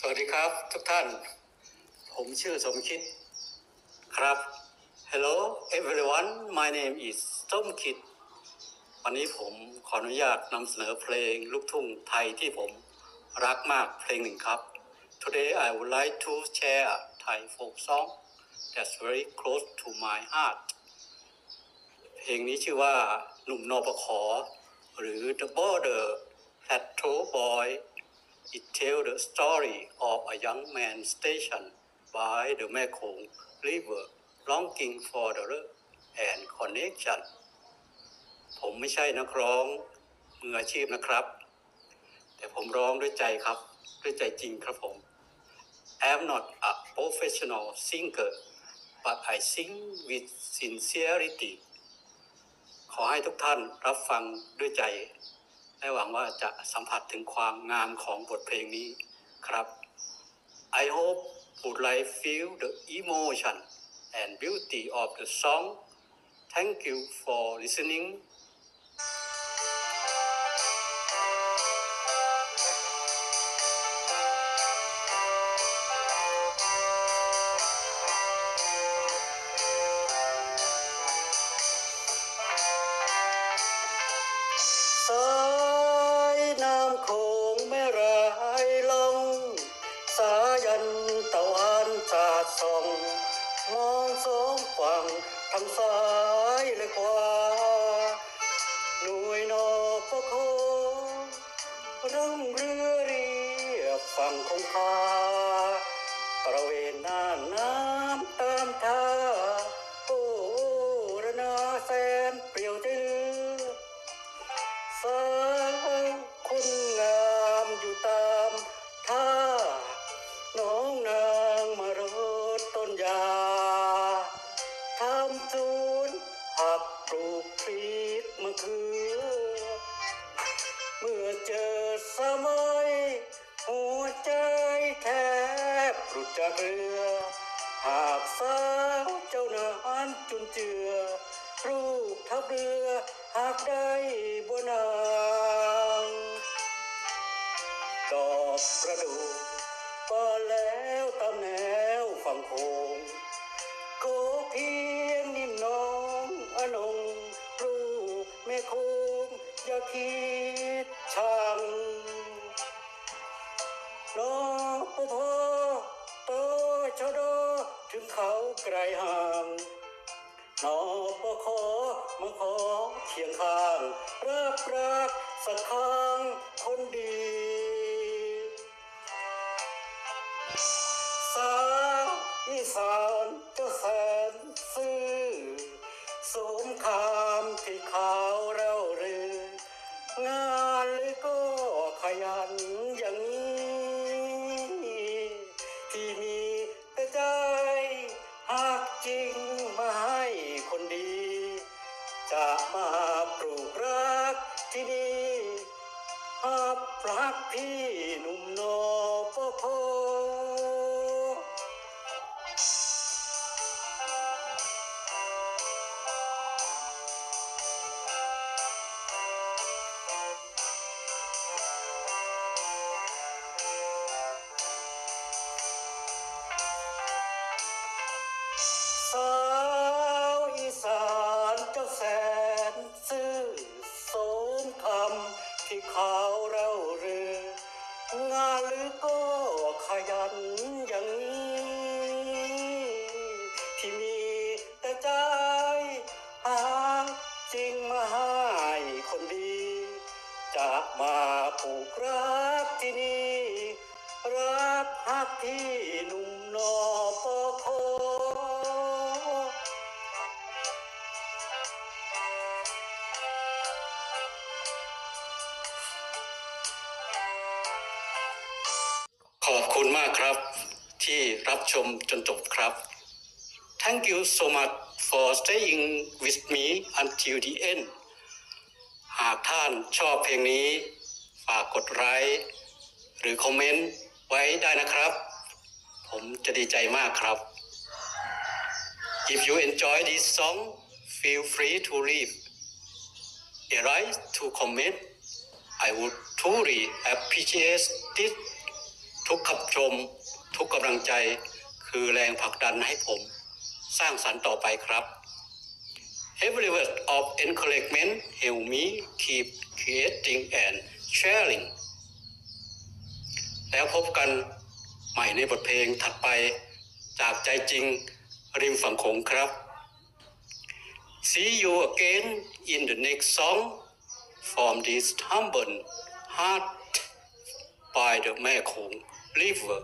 สวัสดีครับทุกท่าน ผมชื่อสมคิดครับ Hello everyone my name is ส้มคิด วันนี้ผมขออนุญาตนำเสนอเพลงลูกทุ่งไทยที่ผมรักมากเพลงหนึ่งครับ Today I would like to share Thai folk song that's very close to my heart เพลงนี้ชื่อว่าหนุ่มนปขอ หรือ The Border Patrol Boy It tells the story of a young man stationed by the Mekong River longing for the love and connection ผมไม่ใช่นักร้องมืออาชีพนะครับ แต่ผมร้องด้วยใจครับ ด้วยใจจริงครับผม I'm not a professional singer but I sing with sincerity ขอให้ทุกท่านรับฟังด้วยใจ และหวังว่าจะสัมผัสถึงความงามของบทเพลงนี้ครับ I hope would like feel the emotion and beauty of the song Thank you for listening สาย สองฝั่งทางซ้ายและขวา หน่วยนอปโคร่องเรือเรียบฝั่งคงคาตระเวนน่านน้ำตามท่าโอ้ระนาแสนเปรียวใจเหลือสาวคุณ ทำสวนหักปลูกพริกมะเขือ เมื่อเจอสมัย หัวใจแทบหลุดจากเรือ หากสาวเจ้านั้นจุนเจือ รูปทับเรือหากได้บนนางดอกประดู่ก็แล้วตามแนวฝั่งโข ถึงเขาไกลห่างนอปขอมาขอเคียงข้างรักรักสักครั้งคนดี อย่างนี้ ที่มีแต่ใจหาจริงมาให้คนดี จะมาผูกรักที่นี่ รักฮักที่หนุ่มนอปอโคขอบคุณมากครับ ที่รับชมจนจบครับ Thank you so much for staying with me until the end หากท่านชอบเพลงนี้ ฝากกดไลค์หรือคอมเมนต์ไว้ได้นะครับ ผมจะดีใจมากครับ If you enjoy this song feel free to leave a right to comment I would truly appreciate it ทุกขับชม ทุกกำลังใจคือแรงผลักดันให้ผมสร้างสรรค์ต่อไปครับ Every word of encouragement help me keep creating and sharing แล้วพบกันใหม่ในบทเพลงถัดไปจากใจจริงริมฝั่งโขงครับ See you again in the next song from this humble heart by the แม่โขง River